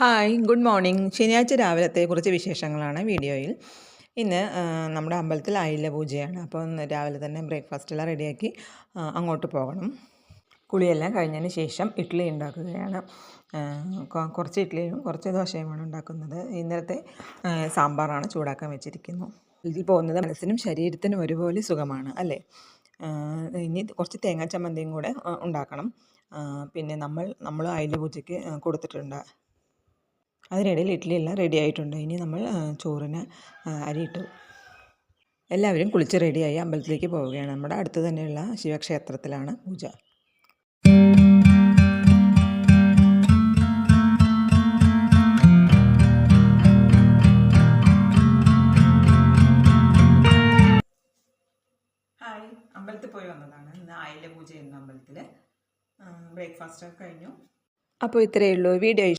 Hi good morning. ശനിയാഴ്ച രാവിലത്തെ കുറച്ച് വിശേഷങ്ങളാണ് വീഡിയോയിൽ. ഇന്ന് നമ്മുടെ അമ്പലത്തിൽ അയില പൂജയാണ്. അപ്പോൾ രാവിലെ തന്നെ ബ്രേക്ക്ഫാസ്റ്റെല്ലാം റെഡിയാക്കി അങ്ങോട്ട് പോകണം. കുളിയെല്ലാം കഴിഞ്ഞതിന് ശേഷം ഇഡ്ഡലി ഉണ്ടാക്കുകയാണ്. കുറച്ച് ഇഡ്ഡലിയും കുറച്ച് ദോശയുമാണ് ഉണ്ടാക്കുന്നത്. ഇന്നലത്തെ സാമ്പാറാണ് ചൂടാക്കാൻ വെച്ചിരിക്കുന്നു. ഇതിൽ പോകുന്നത് മനസ്സിനും ശരീരത്തിനും ഒരുപോലെ സുഖമാണ് അല്ലേ? ഇനി കുറച്ച് തേങ്ങാ ചമ്മന്തിയും കൂടെ ഉണ്ടാക്കണം. പിന്നെ നമ്മൾ നമ്മൾ അയില പൂജയ്ക്ക് കൊടുത്തിട്ടുണ്ട്. അതിനിടയിൽ ഇഡ്ഡലി എല്ലാം റെഡി ആയിട്ടുണ്ട്. ഇനി നമ്മൾ ചോറിന് അരിയിട്ടു എല്ലാവരും കുളിച്ച് റെഡിയായി അമ്പലത്തിലേക്ക് പോവുകയാണ്. നമ്മുടെ അടുത്ത് തന്നെയുള്ള ശിവക്ഷേത്രത്തിലാണ് പൂജ. ഹായ്. അമ്പലത്തിൽ പോയി വന്നതാണ്. ഇന്ന് ആയില പൂജ ചെയ്യുന്ന അമ്പലത്തിൽ ബ്രേക്ക്ഫാസ്റ്റ് ഒക്കെ കഴിഞ്ഞു. അപ്പോൾ ഇത്രയേ ഉള്ളൂ. വീഡിയോ